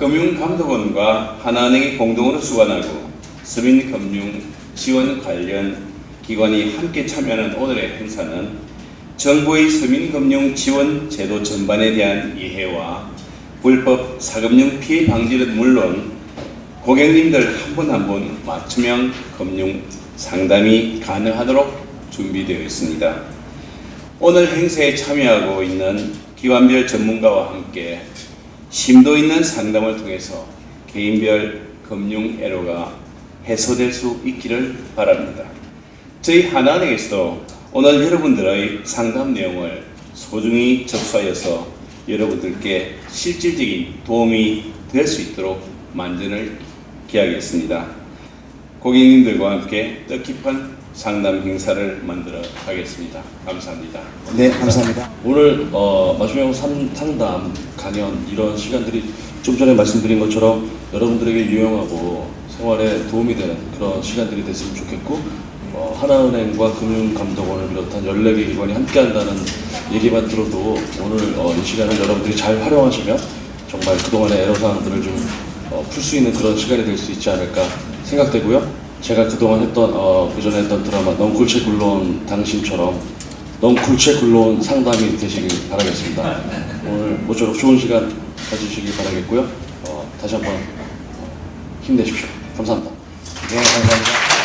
금융감독원과 하나은행이 공동으로 주관하고 서민금융 지원 관련 기관이 함께 참여하는 오늘의 행사는 정부의 서민금융 지원 제도 전반에 대한 이해와 불법 사금융 피해 방지는 물론 고객님들 한 분 한 분 맞춤형 금융 상담이 가능하도록 준비되어 있습니다. 오늘 행사에 참여하고 있는 기관별 전문가와 함께 심도 있는 상담을 통해서 개인별 금융 애로가 해소될 수 있기를 바랍니다. 저희 하나은행에서도 오늘 여러분들의 상담 내용을 소중히 접수하여서 여러분들께 실질적인 도움이 될 수 있도록 만전을 기하겠습니다. 고객님들과 함께 뜻깊은 상담 행사를 만들어 가겠습니다. 감사합니다. 네, 감사합니다. 오늘 어, 상- 상담, 강연 이런 시간들이 좀 전에 말씀드린 것처럼 여러분들에게 유용하고 생활에 도움이 되는 그런 시간들이 됐으면 좋겠고 어, 하나은행과 금융감독원을 비롯한 14개 기관이 함께한다는 얘기만 들어도 오늘 어, 이 시간을 여러분들이 잘 활용하시면 정말 그동안의 애로사항들을 좀 풀 수 있는 그런 시간이 될 수 있지 않을까 생각되고요. 제가 그동안 했던 어, 그 전에 했던 드라마 넌쿨체 굴러온 당신처럼 너무 굴체 굴러온 상담이 되시길 바라겠습니다. 오늘 모쪼록 좋은 시간 가지시길 바라겠고요. 어, 다시 한번 어, 힘내십시오. 감사합니다. 네, 감사합니다.